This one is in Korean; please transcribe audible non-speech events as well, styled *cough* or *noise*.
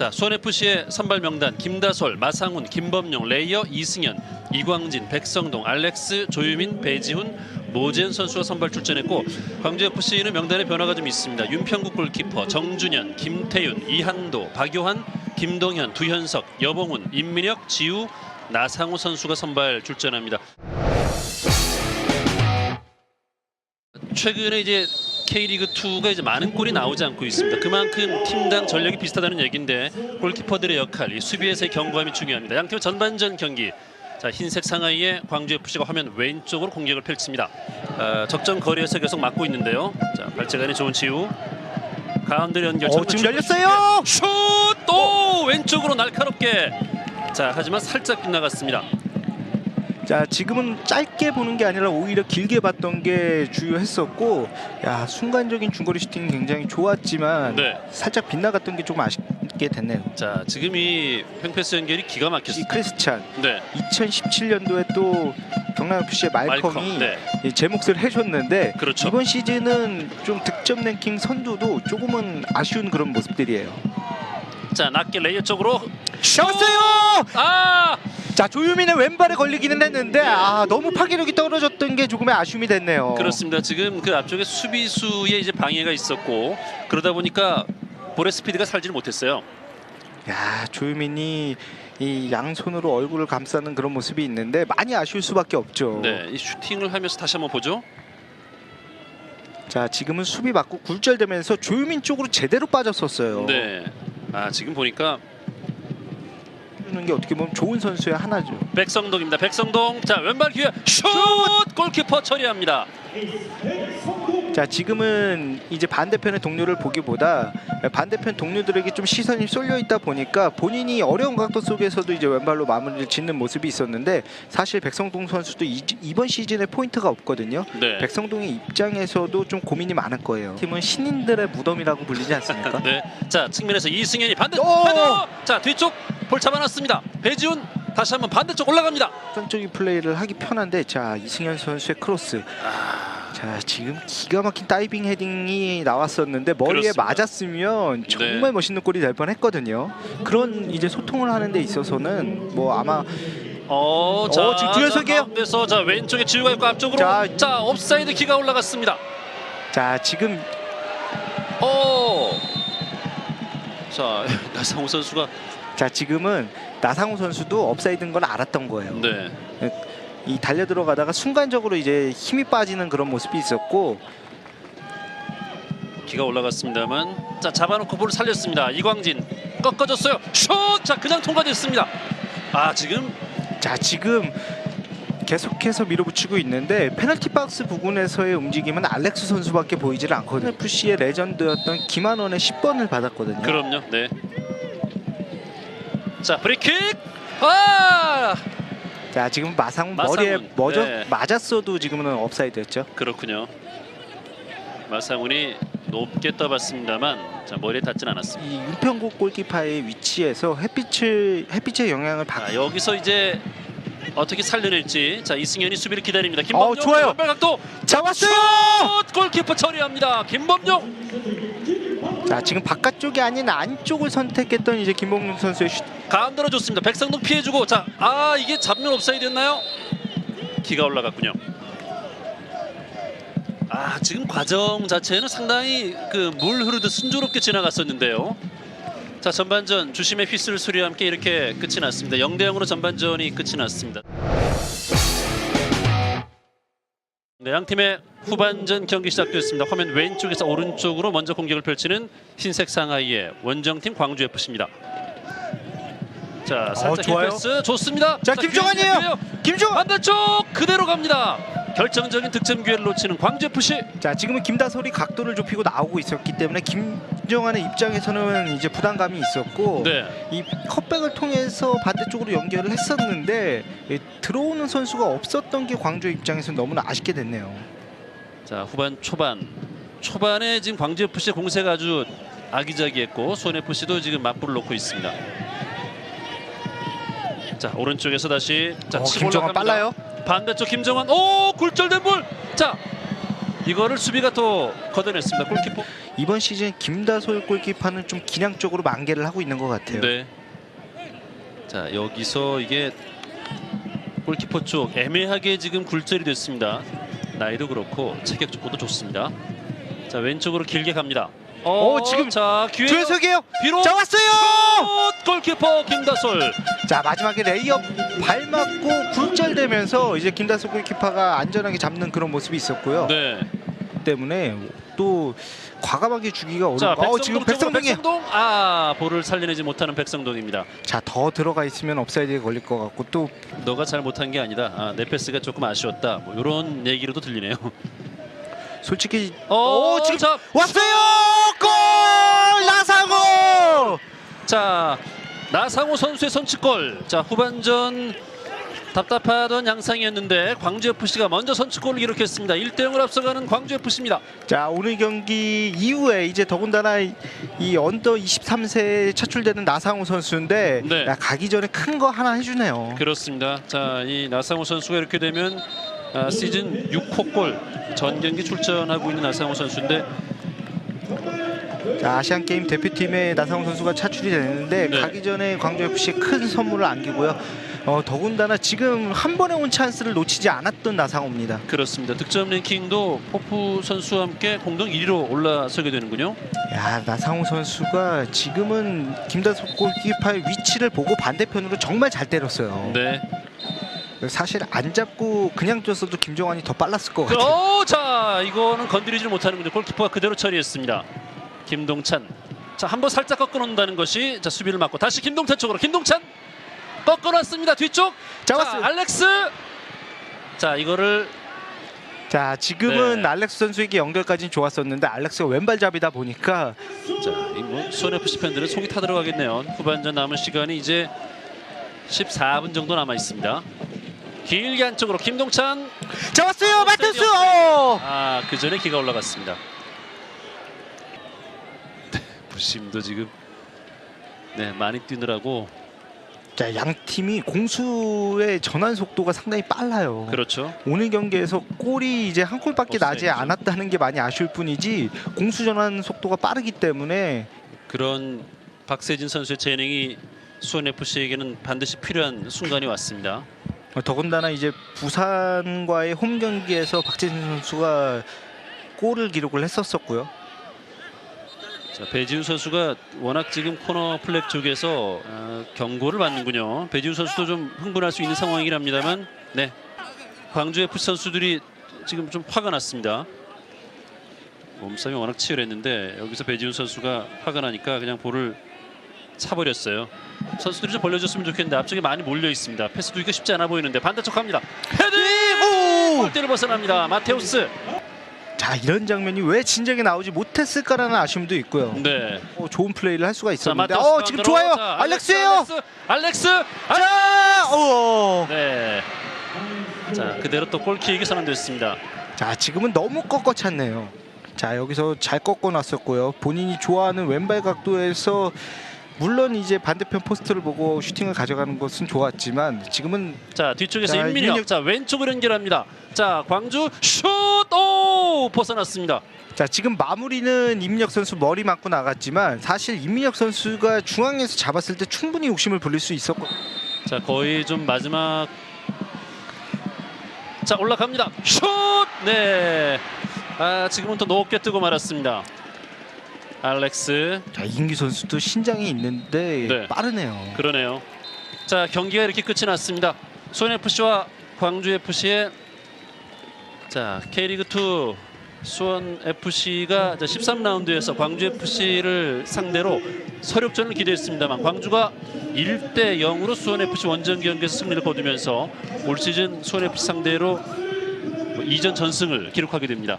자, 수원FC의 선발 명단 김다솔, 마상훈, 김범용, 레이어, 이승현, 이광진, 백성동, 알렉스, 조유민, 배지훈, 모재현 선수가 선발 출전했고 광주FC는 명단에 변화가 좀 있습니다. 윤평국 골키퍼, 정준현, 김태윤, 이한도, 박요한, 김동현, 두현석, 여봉훈, 임민혁, 지우, 나상호 선수가 선발 출전합니다. 최근에 이제 K리그 2가 이제 많은 골이 나오지 않고 있습니다. 그만큼 팀당 전력이 비슷하다는 얘기인데 골키퍼들의 역할, 이 수비에서의 견고함이 중요합니다. 양팀 전반전 경기. 자 흰색 상하이에 광주 FC가 화면 왼쪽으로 공격을 펼칩니다. 아, 적정 거리에서 계속 막고 있는데요. 자 발재간이 좋은 지우. 가운데 연결. 어, 지금 열렸어요. 슛! 또 왼쪽으로 날카롭게. 자 하지만 살짝 빗나갔습니다. 자 지금은 짧게 보는 게 아니라 오히려 길게 봤던 게 주요했었고 야 순간적인 중거리 슈팅이 굉장히 좋았지만 네. 살짝 빗나갔던 게 조금 아쉽게 됐네요. 자 지금 이 횡패스 연결이 기가 이 막혔습니다. 크리스찬 네. 2017년도에 또 경남 FC의 말컴이 말컴. 네. 이제 몫을 해줬는데 그렇죠. 이번 시즌은 좀 득점 랭킹 선두도 조금은 아쉬운 그런 모습들이에요. 자 낮게 레이어 쪽으로 잡았어요. 아 자 조유민의 왼발에 걸리기는 했는데 아 너무 파괴력이 떨어졌던 게 조금의 아쉬움이 됐네요. 그렇습니다. 지금 그 앞쪽에 수비수의 이제 방해가 있었고 그러다 보니까 볼의 스피드가 살지를 못했어요. 야 조유민이 이 양손으로 얼굴을 감싸는 그런 모습이 있는데 많이 아쉬울 수밖에 없죠. 네, 이 슈팅을 하면서 다시 한번 보죠. 자 지금은 수비 맞고 굴절되면서 조유민 쪽으로 제대로 빠졌었어요. 네. 아 지금 보니까 주는 게 어떻게 보면 좋은 선수의 하나죠. 백성동입니다. 백성동 자 왼발 기회 슛 골키퍼 처리합니다. 자 지금은 이제 반대편의 동료를 보기보다 반대편 동료들에게 좀 시선이 쏠려 있다 보니까 본인이 어려운 각도 속에서도 이제 왼발로 마무리를 짓는 모습이 있었는데 사실 백성동 선수도 이, 이번 시즌에 포인트가 없거든요. 네. 백성동의 입장에서도 좀 고민이 많을 거예요. 팀은 신인들의 무덤이라고 불리지 않습니까? *laughs* 네. 자 측면에서 이승현이 반대! 자 뒤쪽 볼 잡아놨습니다. 배지훈 다시 한번 반대쪽 올라갑니다. 선적인 플레이를 하기 편한데 자 이승현 선수의 크로스 아, 자 지금 기가 막힌 다이빙 헤딩이 나왔었는데 머리에 그렇습니다. 맞았으면 정말 네. 멋있는 골이 될 뻔했거든요. 그런 이제 소통을 하는 데 있어서는 뭐 아마 어, 자, 어, 지금? 자, 가운데서 자 왼쪽에 지우가 있고 앞쪽으로 자, 자, 옵사이드 키가 올라갔습니다. 자 지금 오. 자 *laughs* 나상호 선수가 자 지금은 나상호 선수도 업사이드인 걸 알았던 거예요. 네. 이 달려 들어가다가 순간적으로 이제 힘이 빠지는 그런 모습이 있었고 키가 올라갔습니다만 자 잡아놓고 볼을 살렸습니다. 이광진 꺾어졌어요. 슛! 자 그냥 통과됐습니다. 아 지금 자 지금 계속해서 밀어붙이고 있는데 페널티 박스 부근에서의 움직임은 알렉스 선수밖에 보이질 않거든요. FC의 레전드였던 김한원의 10번을 받았거든요. 그럼요. 네. 자 브리킥. 아 자 지금 마상훈, 머리에 머져 네. 맞았어도 지금은 업사이드였죠. 그렇군요. 마상훈이 높게 떠봤습니다만 자 머리에 닿진 않았습니다. 이 윤평국 골키파의 위치에서 햇빛을 햇빛의 영향을 받. 자 여기서 이제 어떻게 살려낼지 자 이승현이 수비를 기다립니다. 김범용 어, 좋아요. 각도 잡았어요. 슛! 골키퍼 처리합니다. 김범용 자 지금 바깥쪽이 아닌 안쪽을 선택했던 이제 김범용 선수의 슛. 가운데로 좋습니다. 백성동 피해주고 자 아 이게 잡면 옵사이드였나요? 기가 올라갔군요. 아 지금 과정 자체는 상당히 그 물 흐르듯 순조롭게 지나갔었는데요. 자 전반전 주심의 휘슬 소리와 함께 이렇게 끝이 났습니다. 0대 0으로 전반전이 끝이 났습니다. 네, 양 팀의 후반전 경기 시작됐습니다. 화면 왼쪽에서 오른쪽으로 먼저 공격을 펼치는 흰색 상하이의 원정팀 광주 FC입니다. 자, 살짝 좋아요. 패스 좋습니다. 자, 김종환이에요. 김종환. 반대쪽 그대로 갑니다. 결정적인 득점 기회를 놓치는 광주 FC. 자 지금은 김다솔이 각도를 좁히고 나오고 있었기 때문에 김정환의 입장에서는 이제 부담감이 있었고 네. 이 컵백을 통해서 반대쪽으로 연결을 했었는데 예, 들어오는 선수가 없었던 게 광주 입장에서는 너무나 아쉽게 됐네요. 자, 후반 초반. 초반에 지금 광주 FC 공세가 아주 아기자기했고 수원 FC도 지금 맞불을 놓고 있습니다. 자, 오른쪽에서 다시 자, 어, 치고 김정환. 빨라요. 반대쪽 김정환 오 굴절된 볼. 자 이거를 수비가 또 걷어냈습니다. 골키퍼. 이번 시즌 김다솔 골키퍼는 좀 기량적으로 만개를 하고 있는 것 같아요. 네. 자 여기서 이게 골키퍼 쪽 애매하게 지금 굴절이 됐습니다. 나이도 그렇고 체격 조건도 좋습니다. 자 왼쪽으로 길게 갑니다. 어, 어, 지금 자 기회. 뒤로 자 왔어요. 슛! 골키퍼 김다솔. 자 마지막에 레이업 발 맞고 굴절되면서 이제 김다솔 골키퍼가 안전하게 잡는 그런 모습이 있었고요. 네. 때문에 또 과감하게 주기가 자 어려워. 어, 지금 백성동이 백성동 아 볼을 살려내지 못하는 백성동입니다. 자 더 들어가 있으면 업사이드에 걸릴 것 같고 또 너가 잘 못한 게 아니다. 아, 내 패스가 조금 아쉬웠다. 뭐 이런 얘기로도 들리네요. 솔직히 어, 오, 지금 자, 왔어요. 골 나상호. 자 나상호 선수의 선취골. 자 후반전 답답하던 양상이었는데 광주 FC가 먼저 선취골을 기록했습니다. 1대 0을 앞서가는 광주 FC입니다. 자 오늘 경기 이후에 이제 더군다나 이- 이 언더 23세에 차출되는 나상호 선수인데 네. 야, 가기 전에 큰 거 하나 해주네요. 그렇습니다. 자 이 나상호 선수가 이렇게 되면 아, 시즌 6호 골 전 경기 출전하고 있는 나상호 선수인데 자, 아시안 게임 대표팀에 나상호 선수가 차출이 됐는데 네. 가기 전에 광주 FC에 큰 선물을 안기고요. 어, 더군다나 지금 한 번에 온 찬스를 놓치지 않았던 나상호입니다. 그렇습니다. 득점 랭킹도 포프 선수와 함께 공동 1위로 올라서게 되는군요. 야 나상호 선수가 지금은 김다솔 골키퍼의 위치를 보고 반대편으로 정말 잘 때렸어요. 네. 사실 안 잡고 그냥 줬어도 김종환이 더 빨랐을 것 같아요. 어, 자 이거는 건드리지 못하는군요. 골키퍼가 그대로 처리했습니다. 김동찬. 자 한 번 살짝 꺾어놓는다는 것이 자 수비를 막고 다시 김동찬 쪽으로 김동찬 꺾어놨습니다. 뒤쪽. 자 잡았어요. 알렉스. 자 이거를 자 지금은 네. 알렉스 선수에게 연결까지는 좋았었는데 알렉스가 왼발잡이다 보니까 자이뭐 수원 FC 팬들은 속이 타들어가겠네요. 후반전 남은 시간이 이제 14분 정도 남아 있습니다. 길게 안쪽으로 김동찬. 자 왔어요 마테스. 어! 아그 전에 기가 올라갔습니다. 부심도 지금 네 많이 뛰느라고 자 양 팀이 공수의 전환 속도가 상당히 빨라요. 그렇죠. 오늘 경기에서 골이 이제 한 골밖에 나지 없어야죠. 않았다는 게 많이 아쉬울 뿐이지 공수 전환 속도가 빠르기 때문에 그런 박세진 선수의 재능이 수원 FC에게는 반드시 필요한 순간이 왔습니다. 어, 더군다나 이제 부산과의 홈 경기에서 박재진 선수가 골을 기록을 했었었고요. 자, 배지훈 선수가 워낙 지금 코너 플렉 쪽에서 어, 경고를 받는군요. 배지훈 선수도 좀 흥분할 수 있는 상황이긴 합니다만, 네 광주 FC 선수들이 지금 좀 화가 났습니다. 몸싸움이 워낙 치열했는데 여기서 배지훈 선수가 화가 나니까 그냥 볼을 차버렸어요. 선수들이 좀 벌려줬으면 좋겠는데 앞쪽에 많이 몰려 있습니다. 패스 두기가 쉽지 않아 보이는데 반대쪽 갑니다. 헤딩! 오! 골대를 벗어납니다. 마테우스. 자 이런 장면이 왜 진작에 나오지 못했을까라는 아쉬움도 있고요. 네. 어, 좋은 플레이를 할 수가 자, 있었는데 마테우스 어 지금. 좋아요. 자, 알렉스예요. 알렉스, 알렉스. 알렉스. 자, 어. 네. 자 그대로 또 골킥이 선언됐습니다. 자 지금은 너무 꺾어 찼네요. 자 여기서 잘 꺾어 놨었고요. 본인이 좋아하는 왼발 각도에서 물론 이제 반대편 포스트를 보고 슈팅을 가져가는 것은 좋았지만 지금은 자 뒤쪽에서 자, 임민혁. 임민혁. 자 왼쪽으로 연결합니다. 자 광주 슛! 오 벗어났습니다. 자 지금 마무리는 임민혁 선수 머리 맞고 나갔지만 사실 임민혁 선수가 중앙에서 잡았을 때 충분히 욕심을 부릴 수 있었고 자 거의 좀 마지막. 자 올라갑니다. 슛! 네. 아 지금은 또 높게 뜨고 말았습니다. 알렉스 자 이인규 선수도 신장이 있는데 네. 빠르네요. 그러네요. 자 경기가 이렇게 끝이 났습니다. 수원 FC와 광주 FC의 자 K리그 2 수원 FC가 13라운드에서 광주 FC를 상대로 서력전을 기대했습니다만 광주가 1대 0으로 수원 FC 원정 경기에서 승리를 거두면서 올 시즌 수원 FC 상대로 2전 전승을 기록하게 됩니다.